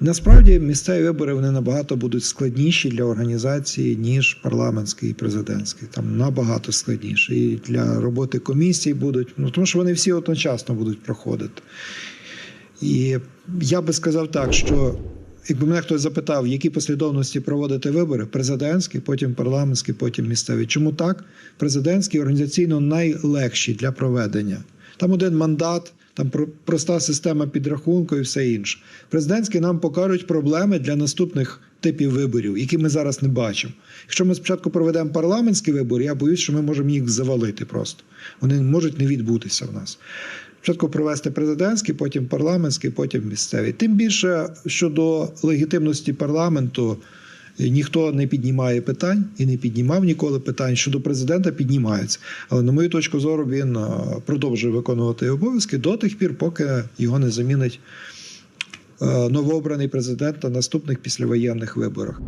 Насправді місцеві вибори вони набагато будуть складніші для організації, ніж парламентський і президентський. Там набагато складніше. І для роботи комісій будуть, ну тому що вони всі одночасно будуть проходити. І я би сказав так, що якби мене хтось запитав, в якій послідовності проводити вибори, президентські, потім парламентські, потім місцеві. Чому так? Президентські організаційно найлегші для проведення. Там один мандат, там про- проста система підрахунку і все інше. Президентські нам покажуть проблеми для наступних типів виборів, які ми зараз не бачимо. Якщо ми спочатку проведемо парламентські вибори, я боюсь, що ми можемо їх завалити просто. Вони можуть не відбутися в нас. Спочатку провести президентський, потім парламентський, потім місцеві. Тим більше щодо легітимності парламенту ніхто не піднімає питань і не піднімав ніколи питань. Щодо президента піднімаються. Але на мою точку зору він е, продовжує виконувати обов'язки до тих пір, поки його не замінить е, новообраний президент на наступних післявоєнних виборах.